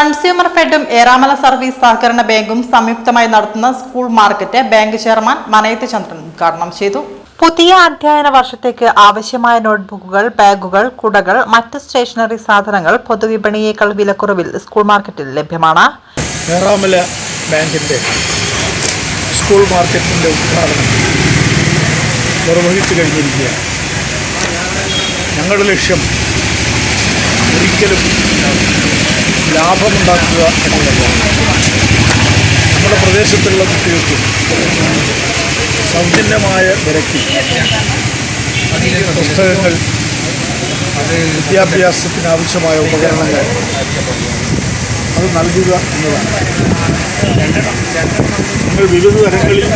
Consumer ഫെഡും Eramala service സഹകരണ ബാങ്കും സംയുക്തമായി നടത്തുന്ന school market bank chairman Manayath Chandran ഉദ്ഘാടനം ചെയ്തു. പുതിയ അധ്യയന വർഷത്തേക്ക് ആവശ്യമായ നോട്ട്ബുക്കുകൾ ബാഗുകൾ കുടകൾ മറ്റ് സ്റ്റേഷനറി സാധനങ്ങൾ പൊതുവിപണിയേക്കാൾ വിലക്കുറവിൽ സ്കൂൾ മാർക്കറ്റിൽ ലഭ്യമാണ്. ഏറാമല ബാങ്കിന്റെ സ്കൂൾ മാർക്കറ്റിന്റെ ഉദ്ഘാടനം നിർവഹിച്ചു കഴിഞ്ഞിരിക്കുകയാണ്. ഞങ്ങളുടെ ലക്ഷ്യം ഒരിക്കലും ലാഭമുണ്ടാക്കുക എന്നുള്ളതാണ്. നമ്മുടെ പ്രദേശത്തുള്ള കുട്ടികൾക്ക് സൗജന്യമായ നിരക്കിൽ പുസ്തകങ്ങൾ വിദ്യാഭ്യാസത്തിന് ആവശ്യമായ ഉപകരണങ്ങൾ അത് നൽകുക എന്നതാണ്. നിങ്ങൾ വിവിധ തരങ്ങളിൽ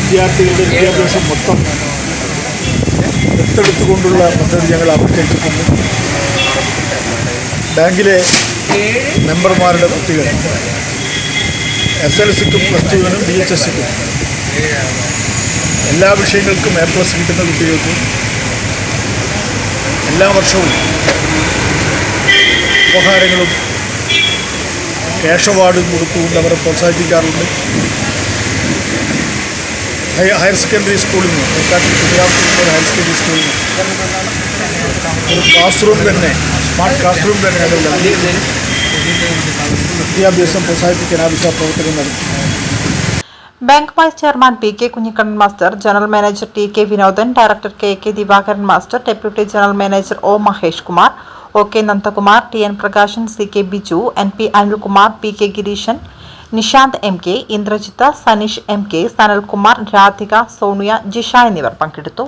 വിദ്യാർത്ഥികളുടെ വിദ്യാഭ്യാസം മൊത്തം ദത്തെടുത്തുകൊണ്ടുള്ള പദ്ധതി ഞങ്ങൾ ആവിഷ്കരിച്ചിട്ടുണ്ട് ബാങ്കിലെ മെമ്പർമാരുടെ കുട്ടികൾ എസ് എൽ സിക്കും പ്ലസ് ടുവിനും ബി എച്ച് എസ് സിക്കും എല്ലാ വിഷയങ്ങൾക്കും എ പ്ലസ് കിട്ടുന്ന കുട്ടികൾക്കും എല്ലാ വർഷവും ഉപഹാരങ്ങളും ക്യാഷ് അവാർഡും കൊടുത്തുകൊണ്ട് അവരെ പ്രോത്സാഹിപ്പിക്കാറുണ്ട്. ഹയ- ഹയർ സെക്കൻഡറി സ്കൂളിൽ നിന്ന് കുട്ടിയാത്തിൽ ഹയർ സെക്കൻഡറി സ്കൂളിൽ നിന്ന് ഒരു ക്ലാസ് റൂം തന്നെ സ്മാർട്ട് ക്ലാസ് റൂം തന്നെ ഞങ്ങൾ നൽകി വിദ്യാഭ്യാസം പ്രോത്സാഹിപ്പിക്കാൻ ആവശ്യ പ്രവർത്തനം നടത്തി bank vice chairman P K Kunhikannan master general manager T K Vinodan director K K Divakaran master deputy general manager O Mahesh Kumar O K Nandakumar T N Prakashan C K Biju N P Anilkumar P K Gireeshan Nishanth M K Indrajith Saneesh M K Sanalkumar Radhika Sonia Jisha എന്നിവർ പങ്കെടുത്തു.